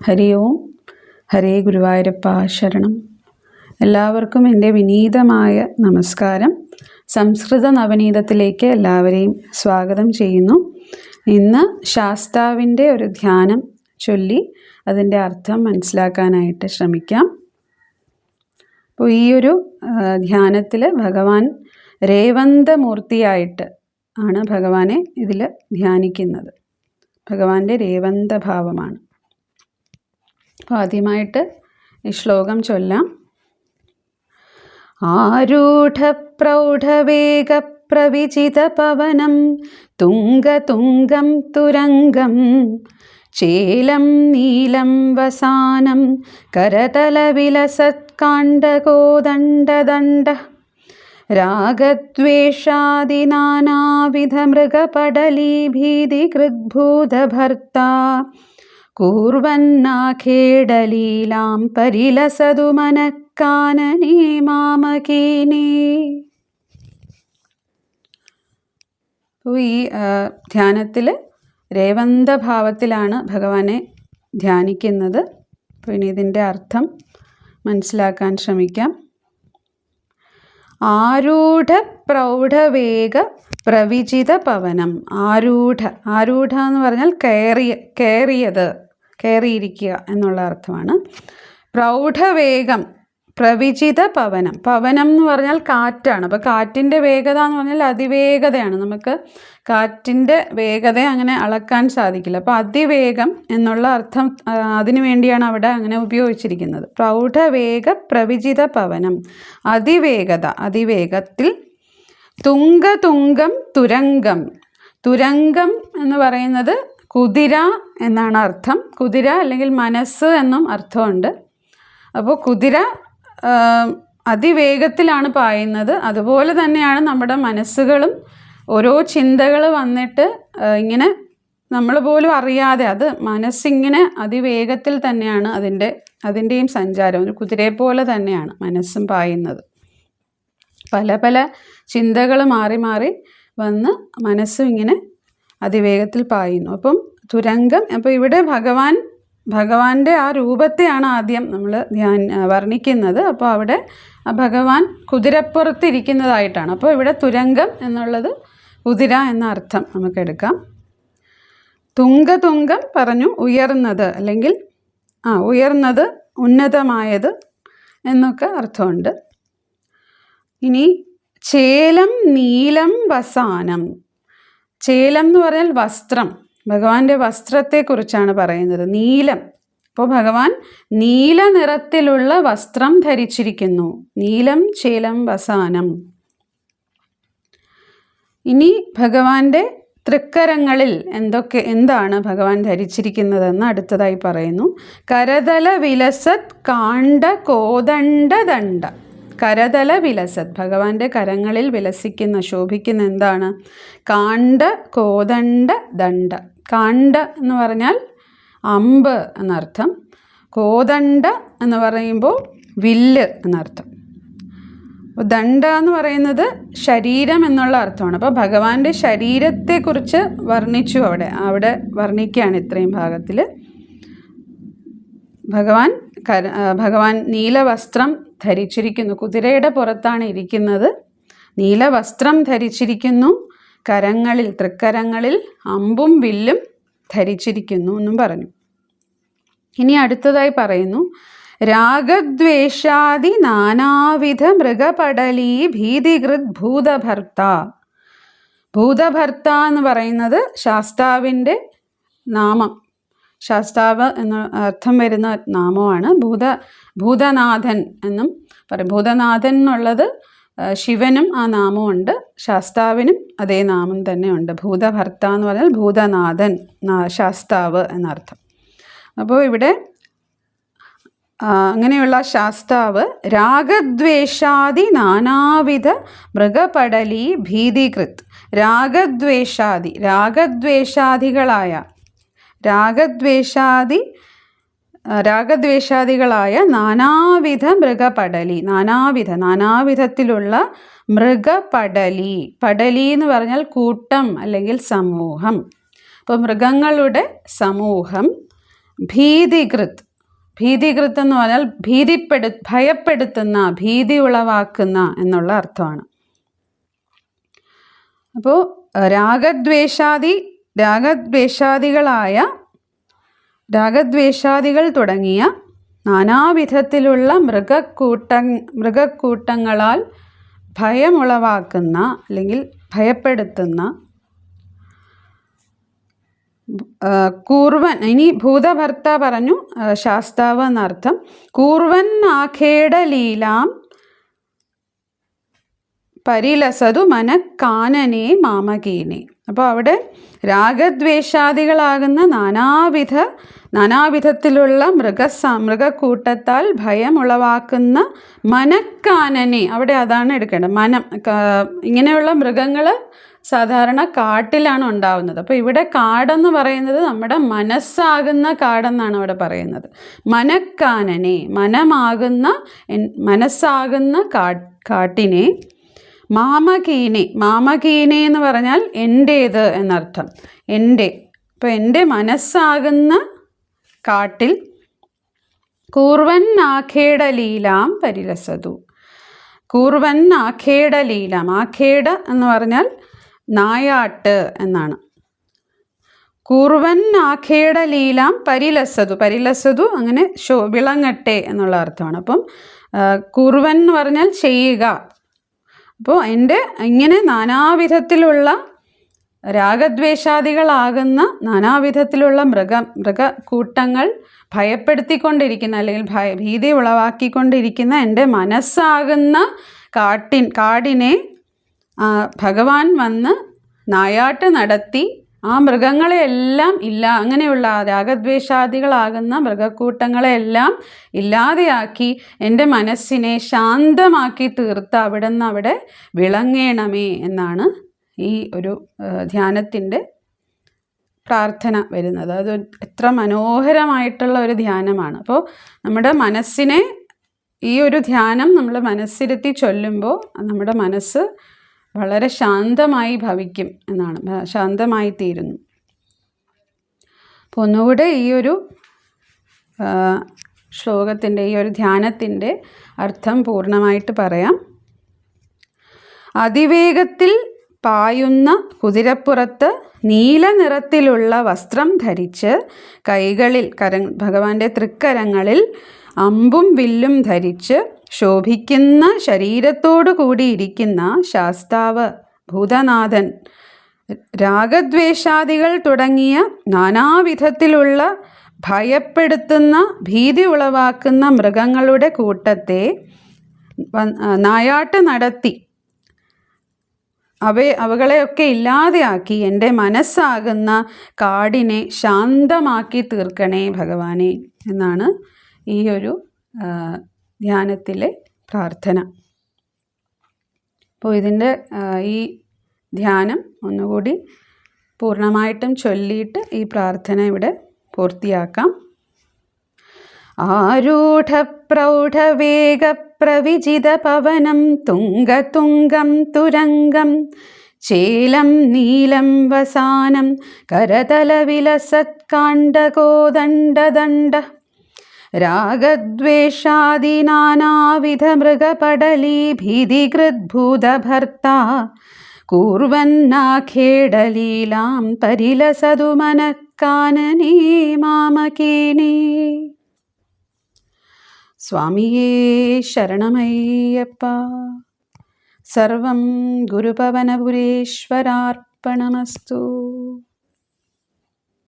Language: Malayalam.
ഹരി ഓം. ഹരേ ഗുരുവായൂരപ്പ ശരണം. എല്ലാവർക്കും എന്റെ വിനീതമായ നമസ്കാരം. സംസ്കൃത നവനീതത്തിലേക്ക് എല്ലാവരെയും സ്വാഗതം ചെയ്യുന്നു. ഇന്ന് ശാസ്താവിന്റെ ഒരു ധ്യാനം ചൊല്ലി അതിന്റെ അർത്ഥം മനസ്സിലാക്കാനായിട്ട് ശ്രമിക്കാം. അപ്പോൾ ഈ ഒരു ധ്യാനത്തിൽ ഭഗവാൻ രേവന്തമൂർത്തിയായിട്ട് ആണ് ഭഗവാനെ ഇതിൽ ധ്യാനിക്കുന്നത്. ഭഗവാന്റെ രേവന്ത ഭാവമാണ് അപ്പോൾ ആദ്യമായിട്ട് ഈ ശ്ലോകം ചൊല്ലാം. ആരൂഢപ്രൗഢവേഗ പ്രവിചിതപവനം തുംഗതുംഗം തുരംഗം ചേലം നീലം വസാനം കരതലവിലസത്കാണ്ഡകോദണ്ഡദണ്ഡ രാഗദ്വേഷാദിനാനാവിധമൃഗപടലീഭീതികൃദ്ഭൂതഭർത്താ കൂർവന്നാഖേടലീലാം പരിലസതു മനക്കാനനേ മാമകീനേ. ഈ ധ്യാനത്തിൽ രേവന്ത ഭാവത്തിലാണ് ഭഗവാനെ ധ്യാനിക്കുന്നത്. ഇനി ഇതിന്റെ അർത്ഥം മനസ്സിലാക്കാൻ ശ്രമിക്കാം. ആരൂഢ പ്രൗഢവേഗ പ്രവിചിത പവനം ആരൂഢ ആരൂഢ എന്ന് പറഞ്ഞാൽ കയറിയ കയറിയത്. കയറിയിരിക്കുക എന്നുള്ള അർത്ഥമാണ്. പ്രൗഢവേഗം പ്രവിചിത പവനം. പവനം എന്ന് പറഞ്ഞാൽ കാറ്റാണ്. അപ്പോൾ കാറ്റിന്റെ വേഗത എന്ന് പറഞ്ഞാൽ അതിവേഗതയാണ്. നമുക്ക് കാറ്റിന്റെ വേഗത അങ്ങനെ അളക്കാൻ സാധിക്കില്ല. അപ്പോൾ അതിവേഗം എന്നുള്ള അർത്ഥം അതിനു വേണ്ടിയാണ് അവിടെ അങ്ങനെ ഉപയോഗിച്ചിരിക്കുന്നത്. പ്രൗഢവേഗ പ്രവിചിത പവനം. അതിവേഗത അതിവേഗത്തിൽ തുങ്കതുങ്കം തുരങ്കം. തുരങ്കം എന്ന് പറയുന്നത് കുതിര എന്നാണ് അർത്ഥം. കുതിര അല്ലെങ്കിൽ മനസ്സ് എന്നും അർത്ഥമുണ്ട്. അപ്പോൾ കുതിര അതിവേഗത്തിലാണ് പായുന്നത്. അതുപോലെ തന്നെയാണ് നമ്മുടെ മനസ്സുകളും ഓരോ ചിന്തകൾ വന്നിട്ട് ഇങ്ങനെ നമ്മൾ പോലും അറിയാതെ അത് മനസ്സിങ്ങനെ അതിവേഗത്തിൽ തന്നെയാണ് അതിന്റെ അതിന്റെയും സഞ്ചാരം. ഒരു കുതിരയെ പോലെ തന്നെയാണ് മനസ്സും പായുന്നത്. പല പല ചിന്തകൾ മാറി മാറി വന്ന് മനസ്സും ഇങ്ങനെ അതിവേഗത്തിൽ പായുന്നു. അപ്പം തുരങ്കം അപ്പോൾ ഇവിടെ ഭഗവാൻ ഭഗവാന്റെ ആ രൂപത്തെയാണ് ആദ്യം നമ്മൾ ധ്യാൻ വർണിക്കുന്നത്. അപ്പോൾ അവിടെ ഭഗവാൻ കുതിരപ്പുറത്തിരിക്കുന്നതായിട്ടാണ്. അപ്പോൾ ഇവിടെ തുരങ്കം എന്നുള്ളത് കുതിര എന്ന അർത്ഥം നമുക്ക് എടുക്കാം. തുങ്കതുങ്കം പറഞ്ഞു ഉയർന്നത് അല്ലെങ്കിൽ ആ ഉയർന്നത് ഉന്നതമായത് എന്നൊക്കെ അർത്ഥമുണ്ട്. ഇനി ചേലം നീലം വസാനം. ചേലം എന്ന് പറഞ്ഞാൽ വസ്ത്രം. ഭഗവാന്റെ വസ്ത്രത്തെക്കുറിച്ചാണ് പറയുന്നത്. നീലം. അപ്പോൾ ഭഗവാൻ നീല നിറത്തിലുള്ള വസ്ത്രം ധരിച്ചിരിക്കുന്നു. നീലം ചേലം വസാനം. ഇനി ഭഗവാന്റെ തൃക്കരങ്ങളിൽ എന്തൊക്കെ എന്താണ് ഭഗവാൻ ധരിച്ചിരിക്കുന്നതെന്ന് അടുത്തതായി പറയുന്നു. കരതല വിലസത് കാണ്ഡ കോദണ്ഡ ദണ്ഡ കരതല വിലസത്. ഭഗവാന്റെ കരങ്ങളിൽ വിലസിക്കുന്ന ശോഭിക്കുന്ന എന്താണ്? കാണ്ട കോദണ്ഡ ദണ്ഡ. കാണ്ട എന്ന് പറഞ്ഞാൽ അമ്പ് എന്നർത്ഥം. കോദണ്ഡ എന്ന് പറയുമ്പോൾ വില്ല് എന്നർത്ഥം. ദണ്ഡ എന്ന് പറയുന്നത് ശരീരം എന്നുള്ള അർത്ഥമാണ്. അപ്പോൾ ഭഗവാന്റെ ശരീരത്തെക്കുറിച്ച് വർണിച്ചു അവിടെ. അവിടെ വർണിക്കുകയാണ് ഇത്രയും ഭാഗത്തിൽ. ഭഗവാൻ കര ഭഗവാൻ നീലവസ്ത്രം ധരിച്ചിരിക്കുന്നു. കുതിരയുടെ പുറത്താണ് ഇരിക്കുന്നത്. നീലവസ്ത്രം ധരിച്ചിരിക്കുന്നു. കരങ്ങളിൽ തൃക്കരങ്ങളിൽ അമ്പും വില്ലും ധരിച്ചിരിക്കുന്നു എന്നും പറഞ്ഞു. ഇനി അടുത്തതായി പറയുന്നു. രാഗദ്വേഷാദി നാനാവിധ മൃഗപടലീ ഭീതികൃത് ഭൂതഭർത്ത. ഭൂതഭർത്ത എന്ന് പറയുന്നത് ശാസ്താവിന്റെ നാമം. ശാസ്താവ് എന്ന അർത്ഥം വരുന്ന നാമമാണ്. ഭൂത ഭൂതനാഥൻ എന്നും പറയും. ഭൂതനാഥൻ എന്നുള്ളത് ശിവനും ആ നാമമുണ്ട് ശാസ്താവിനും അതേ നാമം തന്നെയുണ്ട്. ഭൂതഭർത്ത എന്ന് പറഞ്ഞാൽ ഭൂതനാഥൻ ശാസ്താവ് എന്നർത്ഥം. അപ്പോൾ ഇവിടെ അങ്ങനെയുള്ള ശാസ്താവ് രാഗദ്വേഷാദി നാനാവിധ മൃഗപടലി ഭീതികൃത്. രാഗദ്വേഷാദി രാഗദ്വേഷാദികളായ രാഗദ്വേഷാദി രാഗദ്വേഷാദികളായ നാനാവിധ മൃഗപടലി നാനാവിധ നാനാവിധത്തിലുള്ള മൃഗപടലി. പടലി എന്ന് പറഞ്ഞാൽ കൂട്ടം അല്ലെങ്കിൽ സമൂഹം. അപ്പോൾ മൃഗങ്ങളുടെ സമൂഹം ഭീതികൃത്. ഭീതികൃത് എന്ന് പറഞ്ഞാൽ ഭീതിപ്പെടു ഭയപ്പെടുത്തുന്ന ഭീതി ഉളവാക്കുന്ന എന്നുള്ള അർത്ഥമാണ്. അപ്പോൾ രാഗദ്വേഷാദി രാഗദ്വേഷാദികളായ രാഗദ്വേഷാദികൾ തുടങ്ങിയ നാനാവിധത്തിലുള്ള മൃഗക്കൂട്ട മൃഗക്കൂട്ടങ്ങളാൽ ഭയമുളവാക്കുന്ന അല്ലെങ്കിൽ ഭയപ്പെടുത്തുന്ന കൂർവൻ ഇനി ഭൂതഭർത്ത പറഞ്ഞു ശാസ്താവ് എന്നർത്ഥം കൂർവൻ ആഖേട ലീലാം പരിലസതു മനക്കാനനെ മാമകീനെ. അപ്പോൾ അവിടെ രാഗദ്വേഷാദികളാകുന്ന നാനാവിധ നാനാവിധത്തിലുള്ള മൃഗസ മൃഗക്കൂട്ടത്താൽ ഭയം ഉളവാക്കുന്ന മനക്കാനനെ. അവിടെ അതാണ് എടുക്കേണ്ടത്. മനം ഇങ്ങനെയുള്ള മൃഗങ്ങൾ സാധാരണ കാട്ടിലാണ് ഉണ്ടാവുന്നത്. അപ്പോൾ ഇവിടെ കാടെന്ന് പറയുന്നത് നമ്മുടെ മനസ്സാകുന്ന കാടെന്നാണ് അവിടെ പറയുന്നത്. മനക്കാനനെ മനമാകുന്ന മനസ്സാകുന്ന മാമകീനെ. മാമകീനെ എന്ന് പറഞ്ഞാൽ എന്റേത് എന്നർത്ഥം. എന്റെ ഇപ്പോൾ എന്റെ മനസ്സാകുന്ന കാട്ടിൽ കൂർവൻ ആഖേടലീലാം പരിരസതു. കൂർവൻ ആഖേടലീലാം ആഖേട എന്ന് പറഞ്ഞാൽ നായാട്ട് എന്നാണ്. കൂർവൻ ആഖേടലീലാം പരിലസതു. പരിലസതു അങ്ങനെ ശോ വിളങ്ങട്ടെ എന്നുള്ള അർത്ഥമാണ്. അപ്പം കൂർവൻ എന്ന് പറഞ്ഞാൽ ചെയ്യുക. അപ്പോൾ എന്റെ ഇങ്ങനെ നാനാവിധത്തിലുള്ള രാഗദ്വേഷാദികളാകുന്ന നാനാവിധത്തിലുള്ള മൃഗ മൃഗക്കൂട്ടങ്ങൾ ഭയപ്പെടുത്തിക്കൊണ്ടിരിക്കുന്ന അല്ലെങ്കിൽ ഭയ ഭീതി ഉളവാക്കിക്കൊണ്ടിരിക്കുന്ന എന്റെ മനസ്സാകുന്ന കാട്ടിൻ കാടിനെ ഭഗവാൻ വന്ന് നായാട്ട് നടത്തി ആ മൃഗങ്ങളെയെല്ലാം ഇല്ല അങ്ങനെയുള്ള രാഗദ്വേഷാദികളാകുന്ന മൃഗക്കൂട്ടങ്ങളെയെല്ലാം ഇല്ലാതെയാക്കി എന്റെ മനസ്സിനെ ശാന്തമാക്കി തീർത്ത് അവിടെ നിന്ന് അവിടെ വിളങ്ങേണമേ എന്നാണ് ഈ ഒരു ധ്യാനത്തിന്റെ പ്രാർത്ഥന വരുന്നത്. അത് എത്ര മനോഹരമായിട്ടുള്ള ഒരു ധ്യാനമാണ്. അപ്പോൾ നമ്മുടെ മനസ്സിനെ ഈ ഒരു ധ്യാനം നമ്മൾ മനസ്സിരുത്തി ചൊല്ലുമ്പോൾ നമ്മുടെ മനസ്സ് വളരെ ശാന്തമായി ഭവിക്കും എന്നാണ്. ശാന്തമായി തീരുന്നു. അപ്പോൾ ഒന്നുകൂടെ ഈ ഒരു ശ്ലോകത്തിന്റെ ഈ ഒരു ധ്യാനത്തിന്റെ അർത്ഥം പൂർണമായിട്ട് പറയാം. അതിവേഗത്തിൽ പായുന്ന കുതിരപ്പുറത്ത് നീല നിറത്തിലുള്ള വസ്ത്രം ധരിച്ച് കൈകളിൽ കര ഭഗവാന്റെ തൃക്കരങ്ങളിൽ അമ്പും വില്ലും ധരിച്ച് ശോഭിക്കുന്ന ശരീരത്തോടു കൂടിയിരിക്കുന്ന ശാസ്താവ് ഭൂതനാഥൻ രാഗദ്വേഷാദികൾ തുടങ്ങിയ നാനാവിധത്തിലുള്ള ഭയപ്പെടുത്തുന്ന ഭീതി ഉളവാക്കുന്ന മൃഗങ്ങളുടെ കൂട്ടത്തെ നായാട്ട് നടത്തി. അവ അവകളെയൊക്കെ ഇല്ലാതെയാക്കി എന്റെ മനസ്സാകുന്ന കാടിനെ ശാന്തമാക്കി തീർക്കണേ ഭഗവാനെ എന്നാണ് ഈ ഒരു ധ്യാനത്തിലെ പ്രാർത്ഥന. അപ്പോൾ ഇതിന്റെ ഈ ധ്യാനം ഒന്നുകൂടി പൂർണമായിട്ടും ചൊല്ലിയിട്ട് ഈ പ്രാർത്ഥന ഇവിടെ പൂർത്തിയാക്കാം. ആരൂഢപ്രൗഢവേഗപ്രവിജിതപവനം തുംഗതുംഗം തുരംഗം ചേലം നീലം വസാനം കരതലവിലസത്കാണ്ഡകോദണ്ഡദണ്ഡ रागद्वेषादिनानाविधमृगपडलीभीतिकृद्भूतभर्ता कुर्वन्नाखेडलीलां परिलसदु मनः कानने मामकेने സ്വാമിയേ ശരണമയ്യപ്പ സർവം ഗുരുപവനപുരേശ്വരാർപ്പണമസ്തു